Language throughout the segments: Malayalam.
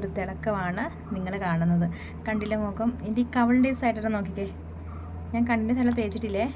ഒരു തിളക്കമാണ് നിങ്ങൾ കാണുന്നത്. കണ്ടില്ല മുഖം ഇത് ഈ കവളിന്റെ സൈഡൊക്കെ നോക്കിക്കേ. ഞാൻ കണ്ണിന്റെ സ്ഥലം തേച്ചിട്ടില്ലേ?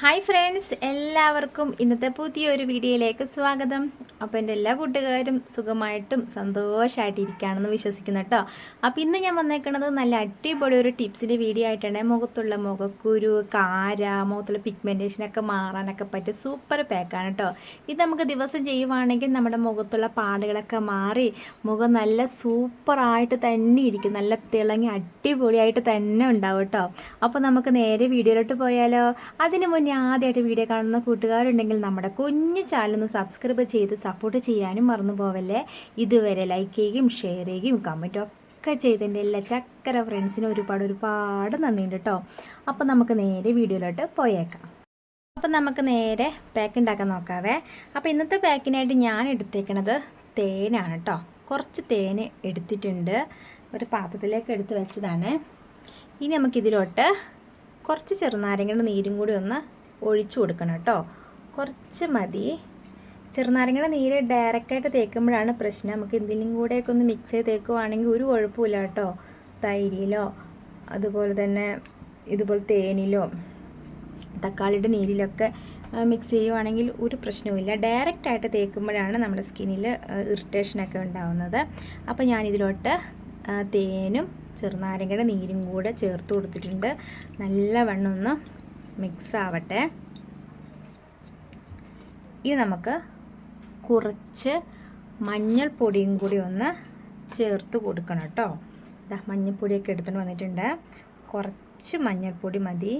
ഹായ് ഫ്രണ്ട്സ് എല്ലാവർക്കും ഇന്നത്തെ പുതിയൊരു വീഡിയോയിലേക്ക് സ്വാഗതം. അപ്പോൾ എന്റെ എല്ലാ കൂട്ടുകാരും സുഖമായിട്ടും സന്തോഷമായിട്ട് ഇരിക്കുകയാണെന്ന് വിശ്വസിക്കുന്നു കേട്ടോ. അപ്പോൾ ഇന്ന് ഞാൻ വന്നേക്കുന്നത് നല്ല അടിപൊളി ഒരു ടിപ്സിന്റെ വീഡിയോ ആയിട്ടാണ്. മുഖത്തുള്ള മുഖക്കുരു കാര മുഖത്തുള്ള പിഗ്മെന്റേഷനൊക്കെ മാറാനൊക്കെ പറ്റിയ സൂപ്പർ പാക്കാണ് കേട്ടോ. ഇത് നമുക്ക് ദിവസം ചെയ്യുവാണെങ്കിൽ നമ്മുടെ മുഖത്തുള്ള പാടുകളൊക്കെ മാറി മുഖം നല്ല സൂപ്പറായിട്ട് തന്നെ ഇരിക്കും. നല്ല തിളങ്ങി അടിപൊളിയായിട്ട് തന്നെ ഉണ്ടാവും കേട്ടോ. അപ്പോൾ നമുക്ക് നേരെ വീഡിയോയിലോട്ട് പോയാലോ. അതിന് മുന്നേ ആദ്യമായിട്ട് വീഡിയോ കാണുന്ന കൂട്ടുകാരുണ്ടെങ്കിൽ നമ്മുടെ കുഞ്ഞു ചാനലൊന്ന് സബ്സ്ക്രൈബ് ചെയ്ത് സപ്പോർട്ട് ചെയ്യാനും മറന്നു പോവല്ലേ? ഇതുവരെ ലൈക്ക് ചെയ്യുകയും ഷെയർ ചെയ്യുകയും കമന്റും ഒക്കെ ചെയ്തതിന്റെ എല്ലാ ചക്കര ഫ്രണ്ട്സിന് ഒരുപാട് ഒരുപാട് നന്ദിയുണ്ട് കേട്ടോ അപ്പോൾ നമുക്ക് നേരെ വീഡിയോയിലോട്ട് പോയേക്കാം. അപ്പം നമുക്ക് നേരെ പാക്ക് ഉണ്ടാക്കാൻ നോക്കാവേ. അപ്പോൾ ഇന്നത്തെ പാക്കിനായിട്ട് ഞാൻ എടുത്തേക്കണത് തേനാണ് കേട്ടോ കുറച്ച് തേൻ എടുത്തിട്ടുണ്ട്. ഒരു പാത്രത്തിലേക്ക് എടുത്ത് വെച്ചതാണ്. ഇനി നമുക്കിതിലോട്ട് കുറച്ച് ചെറുനാരങ്ങയുടെ നീരും കൂടി ഒന്ന് ഒഴിച്ചു കൊടുക്കണം കേട്ടോ കുറച്ച് മതി. ചെറുനാരങ്ങയുടെ നീര് ഡയറക്റ്റായിട്ട് തേക്കുമ്പോഴാണ് പ്രശ്നം. നമുക്ക് എന്തിനും കൂടെയൊക്കെ ഒന്ന് മിക്സ് ചെയ്ത് തേക്കുവാണെങ്കിൽ ഒരു കുഴപ്പമില്ല കേട്ടോ. തൈരിലോ അതുപോലെ തന്നെ ഇതുപോലെ തേനിലോ തക്കാളിയുടെ നീരിലൊക്കെ മിക്സ് ചെയ്യുവാണെങ്കിൽ ഒരു പ്രശ്നവുമില്ല. ഡയറക്റ്റായിട്ട് തേക്കുമ്പോഴാണ് നമ്മുടെ സ്കിന്നിൽ ഇറിറ്റേഷനൊക്കെ ഉണ്ടാവുന്നത്. അപ്പോൾ ഞാനിതിലോട്ട് തേനും ചെറുനാരങ്ങയുടെ നീരും കൂടെ ചേർത്ത് കൊടുത്തിട്ടുണ്ട്. നല്ലവണ്ണം ഒന്ന് മിക്സ് ആവട്ടെ. ഇനി നമുക്ക് കുറച്ച് മഞ്ഞൾപ്പൊടിയും കൂടി ഒന്ന് ചേർത്ത് കൊടുക്കണം കേട്ടോ. ഇതാ മഞ്ഞൾപ്പൊടിയൊക്കെ എടുത്തുകൊണ്ട് വന്നിട്ടുണ്ട്. കുറച്ച് മഞ്ഞൾപ്പൊടി മതി.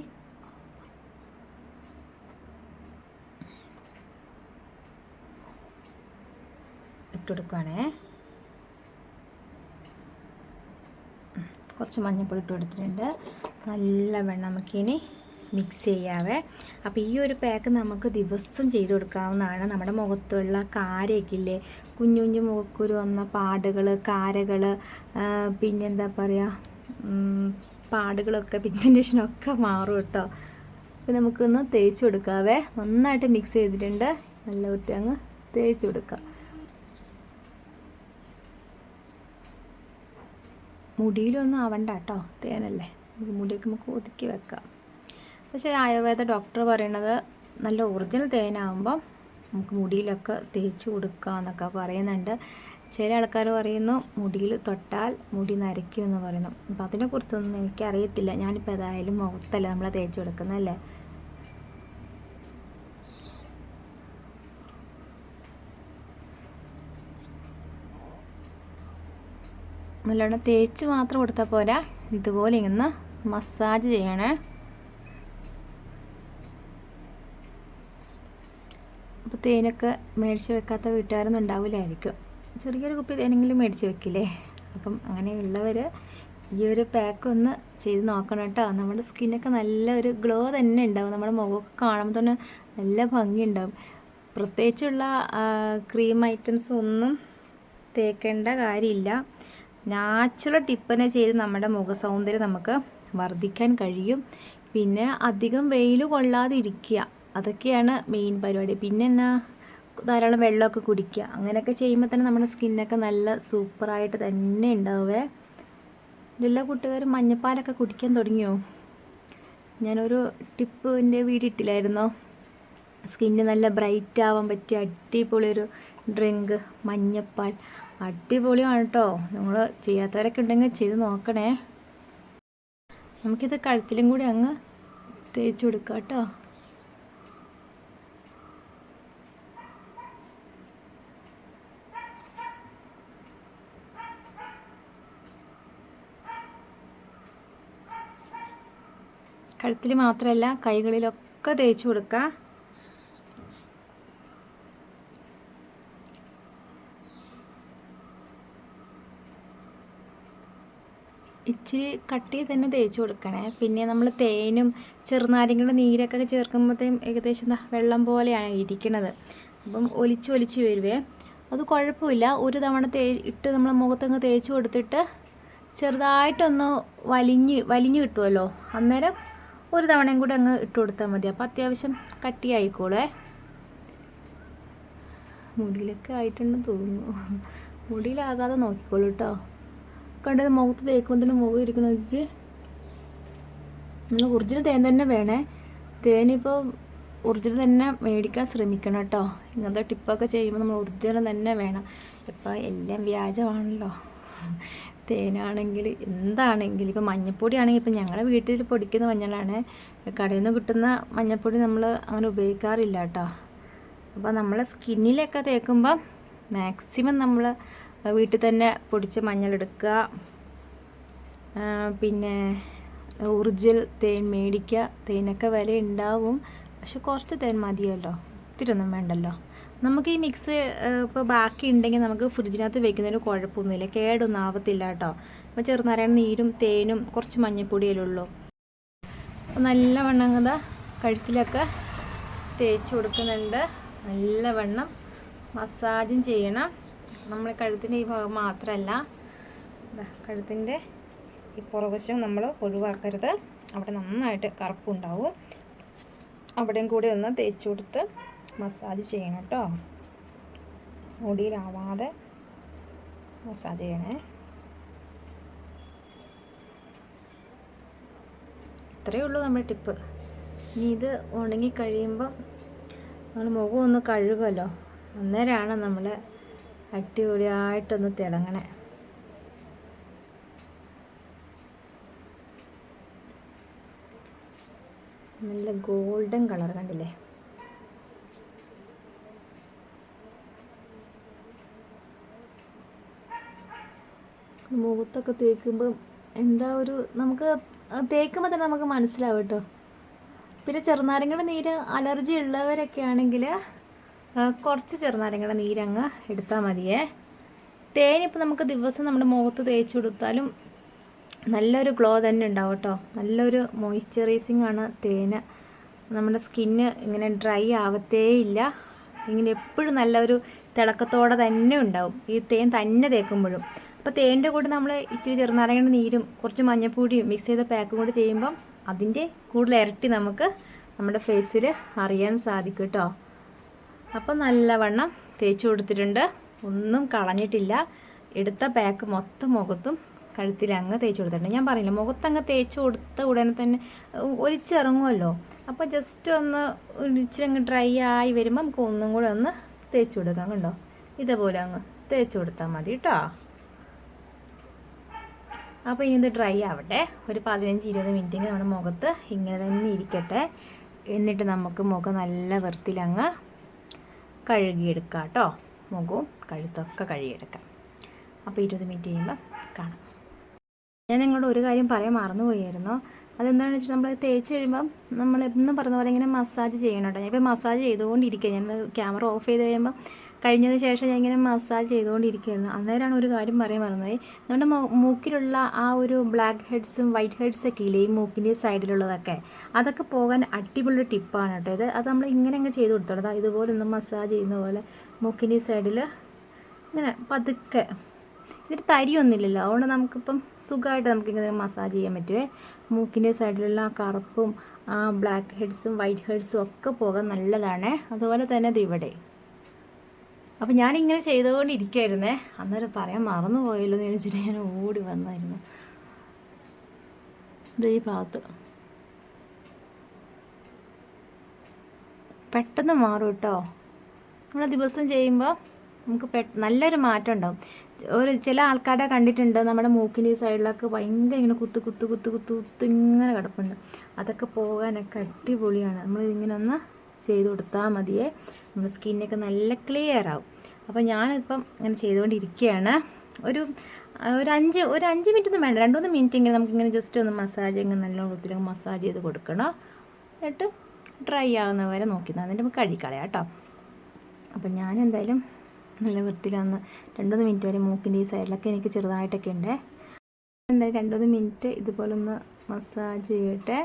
ഇട്ടുകൊടുക്കുകയാണേ കുറച്ച് മഞ്ഞൾപ്പൊടി ഇട്ട് കൊടുത്തിട്ടുണ്ട്. നല്ല വെണ്ണം നമുക്കിനി മിക്സ് ചെയ്യാവേ അപ്പോൾ ഈ ഒരു പാക്ക് നമുക്ക് ദിവസം ചെയ്ത് കൊടുക്കാവുന്നതാണ്. നമ്മുടെ മുഖത്തുള്ള കാരയൊക്കെ ഇല്ലേ കുഞ്ഞു കുഞ്ഞു മുഖക്കുരു വന്ന പാടുകൾ കാരകൾ പിന്നെന്താ പറയുക പാടുകളൊക്കെ പിഗ്മെന്റേഷനൊക്കെ മാറും കേട്ടോ. അപ്പോൾ നമുക്കൊന്ന് തേച്ച് കൊടുക്കാവേ. നന്നായിട്ട് മിക്സ് ചെയ്തിട്ടുണ്ട്. നല്ല വൃത്തി അങ്ങ് തേച്ച് കൊടുക്കാം. മുടിയിലൊന്നും ആവണ്ട കേട്ടോ. തേനല്ലേ. മുടിയൊക്കെ നമുക്ക് ഒതുക്കി വെക്കാം. പക്ഷേ ആയുർവേദ ഡോക്ടർ പറയണത് നല്ല ഒറിജിനൽ തേനാകുമ്പം നമുക്ക് മുടിയിലൊക്കെ തേച്ച് കൊടുക്കാമെന്നൊക്കെ പറയുന്നുണ്ട്. ചില ആൾക്കാർ പറയുന്നു മുടിയിൽ തൊട്ടാൽ മുടി നരയ്ക്കുമെന്ന് പറയുന്നു. അപ്പം അതിനെക്കുറിച്ചൊന്നും എനിക്കറിയത്തില്ല. ഞാനിപ്പോൾ ഏതായാലും മുഖത്തല്ല നമ്മളെ തേച്ച് കൊടുക്കുന്നതല്ലേ നല്ലോണം തേച്ച് മാത്രം കൊടുത്താൽ പോരാ. ഇതുപോലെ ഇങ്ങനെ മസാജ് ചെയ്യണേ അപ്പോൾ തേനൊക്കെ മേടിച്ച് വെക്കാത്ത വീട്ടുകാരൊന്നും ഉണ്ടാവില്ലായിരിക്കും ചെറിയൊരു കുപ്പി തേനെങ്കിലും മേടിച്ച് വെക്കില്ലേ? അപ്പം അങ്ങനെയുള്ളവർ ഈ ഒരു പാക്ക് ഒന്ന് ചെയ്ത് നോക്കണം കേട്ടോ. നമ്മുടെ സ്കിന്നൊക്കെ നല്ല ഒരു ഗ്ലോ തന്നെ ഉണ്ടാവും. നമ്മുടെ മുഖമൊക്കെ കാണുമ്പോൾ തന്നെ നല്ല ഭംഗിയുണ്ടാവും. പ്രത്യേകിച്ചുള്ള ക്രീം ഐറ്റംസ് ഒന്നും തേക്കേണ്ട കാര്യമില്ല. നാച്ചുറൽ ടിപ്പനെ ചെയ്ത് നമ്മുടെ മുഖ സൗന്ദര്യം നമുക്ക് വർദ്ധിക്കാൻ കഴിയും. പിന്നെ അധികം വെയിൽ കൊള്ളാതെ ഇരിക്കുക അതൊക്കെയാണ് മെയിൻ പരിപാടി. പിന്നെ എന്നാ ധാരാളം വെള്ളമൊക്കെ കുടിക്കുക. അങ്ങനെയൊക്കെ ചെയ്യുമ്പോൾ തന്നെ നമ്മുടെ സ്കിന്നൊക്കെ നല്ല സൂപ്പറായിട്ട് തന്നെ ഉണ്ടാവേ എല്ലാ കൂട്ടുകാരും മഞ്ഞപ്പാലൊക്കെ കുടിക്കാൻ തുടങ്ങിയോ? ഞാനൊരു ടിപ്പിന്റെ വീഡിയോ ഇട്ടില്ലായിരുന്നോ സ്കിന്ന് നല്ല ബ്രൈറ്റ് ആവാൻ പറ്റിയ അടിപൊളി ഒരു ഡ്രിങ്ക് മഞ്ഞപ്പാൽ. അടിപൊളിയാണ് കേട്ടോ നിങ്ങൾ ചെയ്യാത്തവരൊക്കെ ഉണ്ടെങ്കിൽ ചെയ്ത് നോക്കണേ. നമുക്കിത് കഴുത്തിലും കൂടി അങ്ങ് തേച്ച് കൊടുക്കാം കേട്ടോ കഴുത്തിൽ മാത്രമല്ല കൈകളിലൊക്കെ തേച്ച് കൊടുക്കുക. ഇച്ചിരി കട്ടി തന്നെ തേച്ച് കൊടുക്കണേ. പിന്നെ നമ്മൾ തേനും ചെറുനാരങ്ങയുടെ നീരൊക്കെ ചേർക്കുമ്പോഴത്തേക്കും ഏകദേശം വെള്ളം പോലെയാണ് ഇരിക്കുന്നത് അപ്പം ഒലിച്ച് ഒലിച്ച് വരുവേ. അത് കുഴപ്പമില്ല. ഒരു തവണ തേ ഇട്ട് നമ്മൾ മുഖത്തങ്ങ് തേച്ച് കൊടുത്തിട്ട് ചെറുതായിട്ടൊന്ന് വലിഞ്ഞ് വലിഞ്ഞ് കിട്ടുമല്ലോ. അന്നേരം ഒരു തവണയും കൂടി അങ്ങ് ഇട്ട് കൊടുത്താൽ മതി. അപ്പോൾ അത്യാവശ്യം കട്ടിയായിക്കോളേ. മുടിയിലൊക്കെ ആയിട്ടുണ്ടെന്ന് തോന്നുന്നു. മുടിയിലാകാതെ നോക്കിക്കോളൂ കേട്ടോ കണ്ടത് മുഖത്ത് തേക്കുമ്പോൾ തന്നെ മുഖം ഇരിക്കണ നോക്കി നിങ്ങൾ ഒറിജിനൽ തേൻ തന്നെ വേണേ. തേനിപ്പോൾ ഒറിജിനൽ തന്നെ മേടിക്കാൻ ശ്രമിക്കണം കേട്ടോ ഇങ്ങനത്തെ ടിപ്പൊക്കെ ചെയ്യുമ്പോൾ നമ്മൾ ഒറിജിനൽ തന്നെ വേണം. ഇപ്പോൾ എല്ലാം വ്യാജമാണല്ലോ. തേനാണെങ്കിൽ എന്താണെങ്കിൽ ഇപ്പോൾ മഞ്ഞപ്പൊടി ആണെങ്കിൽ ഇപ്പം ഞങ്ങളുടെ വീട്ടിൽ പൊടിക്കുന്ന മഞ്ഞളാണ്. കടയിൽ നിന്ന് കിട്ടുന്ന മഞ്ഞപ്പൊടി നമ്മൾ അങ്ങനെ ഉപയോഗിക്കാറില്ല കേട്ടോ. അപ്പോൾ നമ്മളെ സ്കിന്നിലൊക്കെ തേക്കുമ്പോൾ മാക്സിമം നമ്മൾ വീട്ടിൽ തന്നെ പൊടിച്ച മഞ്ഞളെടുക്കുക. പിന്നെ ഒറിജിനൽ തേൻ മേടിക്കുക. തേനൊക്കെ വില ഉണ്ടാവും പക്ഷെ കുറച്ച് തേൻ മതിയല്ലോ. ഒത്തിരി ഒന്നും വേണ്ടല്ലോ. നമുക്ക് ഈ മിക്സ് ഇപ്പോൾ ബാക്കി ഉണ്ടെങ്കിൽ നമുക്ക് ഫ്രിഡ്ജിനകത്ത് വെക്കുന്നതിന് കുഴപ്പമൊന്നുമില്ല. കേടൊന്നും ആവത്തില്ല കേട്ടോ. അപ്പോൾ ചെറുനാരായണ നീരും തേനും കുറച്ച് മഞ്ഞപ്പൊടിയല്ലേ ഉള്ളൂ. അപ്പോൾ നല്ലവണ്ണം വണ്ണം ദാ കഴുത്തിലൊക്കെ തേച്ച് കൊടുക്കുന്നുണ്ട്. നല്ലവണ്ണം മസാജും ചെയ്യണം. നമ്മൾ കഴുത്തിന്റെ ഈ ഭാഗം മാത്രമല്ല കഴുത്തിന്റെ ഈ പുറവശം നമ്മൾ ഒഴിവാക്കരുത്. അവിടെ നന്നായിട്ട് കറുപ്പുണ്ടാവും. അവിടെയും കൂടി ഒന്ന് തേച്ച് കൊടുത്ത് മസാജ് ചെയ്യണം കേട്ടോ. മുടിയിലാവാതെ മസാജ് ചെയ്യണേ. ഇത്രയേ ഉള്ളൂ നമ്മുടെ ടിപ്പ്. ഇനി ഇത് ഉണങ്ങി കഴിയുമ്പോൾ നമ്മൾ മുഖം ഒന്ന് കഴുകുമല്ലോ. അന്നേരമാണ് നമ്മൾ അടിപൊളിയായിട്ടൊന്ന് തിളങ്ങണേ. നല്ല ഗോൾഡൻ കളർ കണ്ടില്ലേ? മുഖത്തൊക്കെ തേക്കുമ്പോൾ എന്താ ഒരു നമുക്ക് തേക്കുമ്പോൾ തന്നെ നമുക്ക് മനസ്സിലാവും കേട്ടോ. പിന്നെ ചെറുനാരങ്ങയുടെ നീര് അലർജി ഉള്ളവരൊക്കെ ആണെങ്കിൽ കുറച്ച് ചെറുനാരങ്ങയുടെ നീരങ്ങ് എടുത്താൽ മതിയേ. തേനിപ്പോൾ നമുക്ക് ദിവസം നമ്മുടെ മുഖത്ത് തേച്ച് കൊടുത്താലും നല്ലൊരു ഗ്ലോ തന്നെ ഉണ്ടാവും കേട്ടോ. നല്ലൊരു മോയ്സ്ചറൈസിങ് ആണ് തേന് നമ്മുടെ സ്കിന്ന് ഇങ്ങനെ ഡ്രൈ ആവത്തേ ഇല്ല. ഇങ്ങനെ എപ്പോഴും നല്ലൊരു തിളക്കത്തോടെ തന്നെ ഉണ്ടാവും. ഈ തേൻ തന്നെ തേക്കുമ്പോഴും. അപ്പോൾ തേന്റെ കൂടെ നമ്മൾ ഇച്ചിരി ചെറുനാരങ്ങയുടെ നീരും കുറച്ച് മഞ്ഞപ്പൊടിയും മിക്സ് ചെയ്ത പാക്കും കൂടെ ചെയ്യുമ്പം അതിന്റെ കൂടുതൽ ഇരട്ടി നമുക്ക് നമ്മുടെ ഫേസിൽ അറിയാൻ സാധിക്കും കേട്ടോ. അപ്പോൾ നല്ലവണ്ണം തേച്ച് കൊടുത്തിട്ടുണ്ട്. ഒന്നും കളഞ്ഞിട്ടില്ല. എടുത്ത പാക്ക് മൊത്തം മുഖത്തും കഴുത്തിൽ അങ്ങ് തേച്ച് കൊടുത്തിട്ടുണ്ട്. ഞാൻ പറഞ്ഞില്ല മുഖത്തങ്ങ് തേച്ച് കൊടുത്ത ഉടനെ തന്നെ ഒലിച്ചിറങ്ങുമല്ലോ. അപ്പോൾ ജസ്റ്റ് ഒന്ന് ഇച്ചിരി അങ്ങ് ഡ്രൈ ആയി വരുമ്പോൾ നമുക്ക് ഒന്നും കൂടെ ഒന്ന് തേച്ച് കൊടുക്കാം കണ്ടോ? ഇതേപോലെ അങ്ങ് തേച്ച് കൊടുത്താൽ മതി കേട്ടോ. അപ്പോൾ ഇനി ഇത് ഡ്രൈ ആവട്ടെ. ഒരു പതിനഞ്ച് ഇരുപത് മിനിറ്റെങ്കിൽ നമ്മുടെ മുഖത്ത് ഇങ്ങനെ തന്നെ ഇരിക്കട്ടെ. എന്നിട്ട് നമുക്ക് മുഖം നല്ല വൃത്തിയിലങ്ങ് കഴുകിയെടുക്കാം കേട്ടോ. മുഖവും കഴുത്തൊക്കെ കഴുകിയെടുക്കാം. അപ്പോൾ ഇരുപത് മിനിറ്റ് കഴിയുമ്പോൾ കാണാം. ഞാൻ നിങ്ങളോട് ഒരു കാര്യം പറയാൻ മറന്നുപോയായിരുന്നു. അതെന്താണെന്ന് വെച്ചാൽ നമ്മൾ തേച്ച് കഴിയുമ്പം നമ്മൾ എന്നും പറഞ്ഞ പോലെ ഇങ്ങനെ മസാജ് ചെയ്യണം കേട്ടോ. ഞാൻ ഇപ്പോൾ മസാജ് ചെയ്തുകൊണ്ടിരിക്കുക ഞാൻ ക്യാമറ ഓഫ് ചെയ്ത് കഴിയുമ്പോൾ കഴിഞ്ഞതിന് ശേഷം ഞാൻ ഇങ്ങനെ മസാജ് ചെയ്തുകൊണ്ടിരിക്കുകയായിരുന്നു. അന്നേരമാണ് ഒരു കാര്യം പറയാൻ മറന്നത് നമ്മുടെ മൂക്കിലുള്ള ആ ഒരു ബ്ലാക്ക് ഹെഡ്സും വൈറ്റ് ഹെഡ്സ് ഒക്കെ ഇല്ലേ ഈ മൂക്കിന്റെ സൈഡിലുള്ളതൊക്കെ അതൊക്കെ പോകാൻ അടിപൊളി ടിപ്പാണ് കേട്ടോ. ഇത് അത് നമ്മൾ ഇങ്ങനെ അങ്ങ് ചെയ്ത് കൊടുത്തോളാം. അതാ ഇതുപോലെ ഒന്ന് മസാജ് ചെയ്യുന്ന പോലെ മൂക്കിന്റെ സൈഡിൽ ഇങ്ങനെ പതുക്കെ. ഇതിൽ തരിയൊന്നുമില്ലല്ലോ. അതുകൊണ്ട് നമുക്കിപ്പം സുഖമായിട്ട് നമുക്കിങ്ങനെ മസാജ് ചെയ്യാൻ പറ്റുമേ മൂക്കിന്റെ സൈഡിലുള്ള ആ കറുപ്പും ആ ബ്ലാക്ക് ഹെഡ്സും വൈറ്റ് ഹെഡ്സും ഒക്കെ പോകാൻ നല്ലതാണ്. അതുപോലെ തന്നെ ഇത് ഇവിടെ. അപ്പം ഞാനിങ്ങനെ ചെയ്തുകൊണ്ടിരിക്കുമായിരുന്നേ അന്നേരം പറയാൻ മറന്നു പോയല്ലോ എന്ന് വിചാരിച്ചിട്ട് ഞാൻ ഓടി വന്നായിരുന്നു. ഈ ഭാഗത്ത്. പെട്ടെന്ന് മാറും കേട്ടോ. നമ്മൾ ദിവസം ചെയ്യുമ്പോൾ നമുക്ക് പെ നല്ലൊരു മാറ്റം ഉണ്ടാവും. ഒരു ചില ആൾക്കാരെ കണ്ടിട്ടുണ്ട് നമ്മുടെ മൂക്കിന്റെ സൈഡിലൊക്കെ ഭയങ്കര ഇങ്ങനെ കുത്ത് കുത്ത് കുത്ത് കുത്ത് കുത്ത് ഇങ്ങനെ കിടപ്പുണ്ട്. അതൊക്കെ പോകാനൊക്കെ അടിപൊളിയാണ്. നമ്മൾ ഇങ്ങനെ ഒന്ന് ചെയ്ത് കൊടുത്താൽ മതിയേ. നമ്മുടെ സ്കിന്നൊക്കെ നല്ല ക്ലിയർ ആവും. അപ്പോൾ ഞാനിപ്പം ഇങ്ങനെ ചെയ്തുകൊണ്ടിരിക്കുകയാണ്. ഒരു ഒരു അഞ്ച് ഒരു അഞ്ച് മിനിറ്റ് ഒന്നും വേണ്ട. രണ്ട് മൂന്ന് മിനിറ്റ് ഇങ്ങനെ നമുക്കിങ്ങനെ ജസ്റ്റ് ഒന്ന് മസാജ് ഇങ്ങനെ നല്ല വൃത്തിയിൽ മസാജ് ചെയ്ത് കൊടുക്കണം. എന്നിട്ട് ഡ്രൈ ആവുന്നവരെ നോക്കി എന്നിട്ട് നമുക്ക് കഴുകിക്കളയാം കേട്ടോ. അപ്പം ഞാൻ എന്തായാലും നല്ല വൃത്തിയിലൊന്ന് രണ്ടൂന്ന് മിനിറ്റ് വരെ മൂക്കിന്റെ ഈ സൈഡിലൊക്കെ എനിക്ക് ചെറുതായിട്ടൊക്കെ ഉണ്ട്. എന്തായാലും രണ്ടൂന്ന് മിനിറ്റ് ഇതുപോലെ ഒന്ന് മസാജ് ചെയ്യട്ടെ.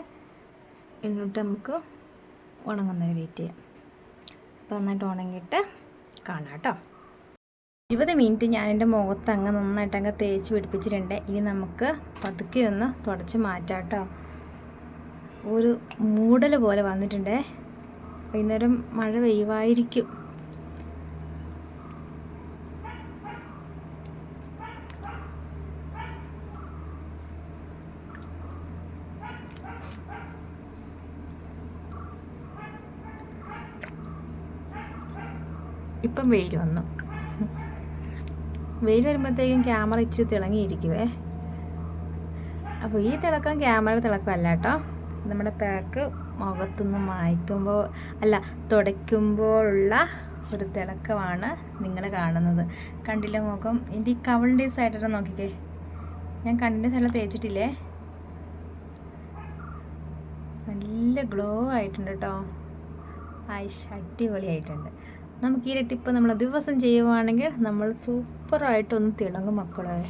എന്നിട്ട് നമുക്ക് ഉണങ്ങുന്നവരെ വെയിറ്റ് ചെയ്യാം. അപ്പോൾ നന്നായിട്ട് ഉണങ്ങിയിട്ട് കാണാം കേട്ടോ. ഇരുപത് മിനിറ്റ് ഞാൻ എന്റെ മുഖത്ത് അങ്ങ് നന്നായിട്ട് അങ്ങ് തേച്ച് പിടിപ്പിച്ചിട്ടുണ്ട്. ഇനി നമുക്ക് പതുക്കെ ഒന്ന് തുടച്ച് മാറ്റാം കേട്ടോ. ഒരു മൂടൽ പോലെ വന്നിട്ടുണ്ടേ. വൈകുന്നേരം മഴ പെയ്യുമായിരിക്കും ഇപ്പം വെയിൽ വന്നു. വെയിൽ വരുമ്പോഴത്തേക്കും ക്യാമറ ഇച്ചിരി തിളങ്ങിയിരിക്കുവേ. അപ്പോൾ ഈ തിളക്കം ക്യാമറ തിളക്കമല്ല കേട്ടോ. നമ്മുടെ പാക്ക് മുഖത്തുനിന്ന് മായ്ക്കുമ്പോൾ അല്ല തുടയ്ക്കുമ്പോഴുള്ള ഒരു തിളക്കമാണ് നിങ്ങൾ കാണുന്നത്. കണ്ടില്ല മുഖം? എന്റെ ഈ കവളിന്റെ സൈഡിട്ട് നോക്കിക്കേ. ഞാൻ കണ്ണിന്റെ സൈഡിൽ തേച്ചിട്ടില്ലേ? നല്ല ഗ്ലോ ആയിട്ടുണ്ട് കേട്ടോ. ആയിഷ് അടിപൊളിയായിട്ടുണ്ട്. നമുക്ക് ഈ ടിപ്പ് നമ്മൾ ദിവസം ചെയ്യുവാണെങ്കിൽ നമ്മൾ സൂപ്പറായിട്ടൊന്ന് തിളങ്ങും മക്കളെ.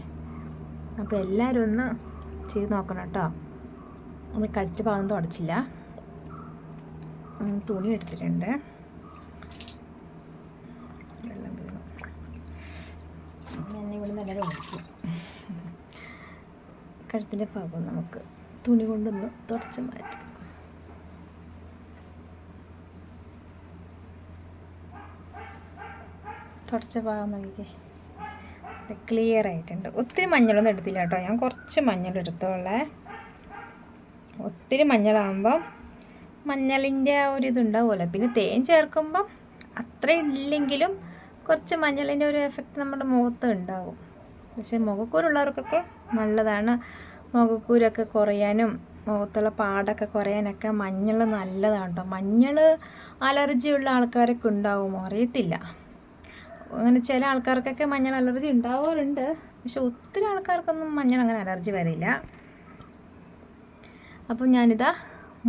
അപ്പോൾ എല്ലാവരും ഒന്ന് ചെയ്ത് നോക്കണം കേട്ടോ. നമ്മൾ കടിച്ച ഭാഗം തുടച്ചില്ല. തുണി എടുത്തിട്ടുണ്ട്. നല്ല കഴുത്തിന്റെ ഭാഗം നമുക്ക് തുണി കൊണ്ടൊന്ന് തുടച്ച് മാറ്റാം. തുടച്ച ഭാഗം നോക്കിക്കേ. ക്ലിയർ ആയിട്ടുണ്ട്. ഒത്തിരി മഞ്ഞളൊന്നും എടുത്തില്ല കേട്ടോ. ഞാൻ കുറച്ച് മഞ്ഞൾ എടുത്തോളേ. ഒത്തിരി മഞ്ഞളാകുമ്പം മഞ്ഞളിന്റെ ആ ഒരു ഇതുണ്ടാവുമല്ലോ പിന്നെ തേൻ ചേർക്കുമ്പം അത്ര ഇല്ലെങ്കിലും കുറച്ച് മഞ്ഞളിന്റെ ഒരു എഫക്റ്റ് നമ്മുടെ മുഖത്ത് ഉണ്ടാവും. പക്ഷേ മുഖക്കൂരുള്ളവർക്കൊക്കെ നല്ലതാണ്. മുഖക്കൂരൊക്കെ കുറയാനും മുഖത്തുള്ള പാടൊക്കെ കുറയാനൊക്കെ മഞ്ഞൾ നല്ലതാണ് കേട്ടോ. മഞ്ഞൾ അലർജിയുള്ള ആൾക്കാരൊക്കെ ഉണ്ടാവുമോ? അറിയത്തില്ല. അങ്ങനെ ചില ആൾക്കാർക്കൊക്കെ മഞ്ഞൾ അലർജി ഉണ്ടാവാറുണ്ട്. പക്ഷെ ഒത്തിരി ആൾക്കാർക്കൊന്നും മഞ്ഞൾ അങ്ങനെ അലർജി വരില്ല. അപ്പം ഞാനിതാ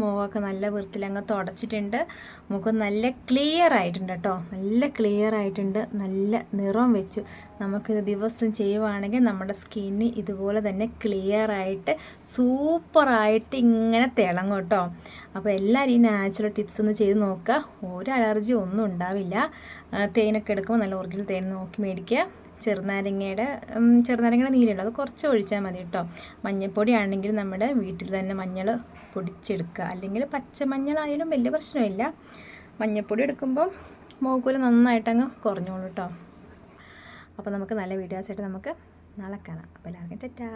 മുഖമൊക്കെ നല്ല വൃത്തിയിൽ അങ്ങ് തുടച്ചിട്ടുണ്ട്. മുഖം നല്ല ക്ലിയർ ആയിട്ടുണ്ട് കേട്ടോ നല്ല ക്ലിയർ ആയിട്ടുണ്ട്. നല്ല നിറം വെച്ചു. നമുക്കിത് ദിവസം ചെയ്യുവാണെങ്കിൽ നമ്മുടെ സ്കിന്ന് ഇതുപോലെ തന്നെ ക്ലിയർ ആയിട്ട് സൂപ്പറായിട്ട് ഇങ്ങനെ തിളങ്ങും കേട്ടോ അപ്പോൾ എല്ലാവരും ഈ നാച്ചുറൽ ടിപ്സ് ഒന്ന് ചെയ്ത് നോക്കുക. ഒരു അലർജി ഒന്നും ഉണ്ടാവില്ല. തേനൊക്കെ എടുക്കുമ്പോൾ നല്ല ഒറിജിനൽ തേൻ നോക്കി മേടിക്കുക. ചെറുനാരങ്ങയുടെ ചെറുനാരങ്ങയുടെ നീരുണ്ട്. അത് കുറച്ച് ഒഴിച്ചാൽ മതി കേട്ടോ മഞ്ഞൾപ്പൊടി ആണെങ്കിൽ നമ്മുടെ വീട്ടിൽ തന്നെ മഞ്ഞൾ പൊടിച്ചെടുക്കുക. അല്ലെങ്കിൽ പച്ചമഞ്ഞളായാലും വലിയ പ്രശ്നമില്ല. മഞ്ഞൾപ്പൊടി എടുക്കുമ്പോൾ മൂക്കൂൽ നന്നായിട്ടങ്ങ് കുറഞ്ഞോളൂ കേട്ടോ അപ്പോൾ നമുക്ക് നല്ല വീഡിയോസായിട്ട് നമുക്ക് നാളെ കാണാം. അപ്പോൾ എല്ലാവർക്കും ടാറ്റാ.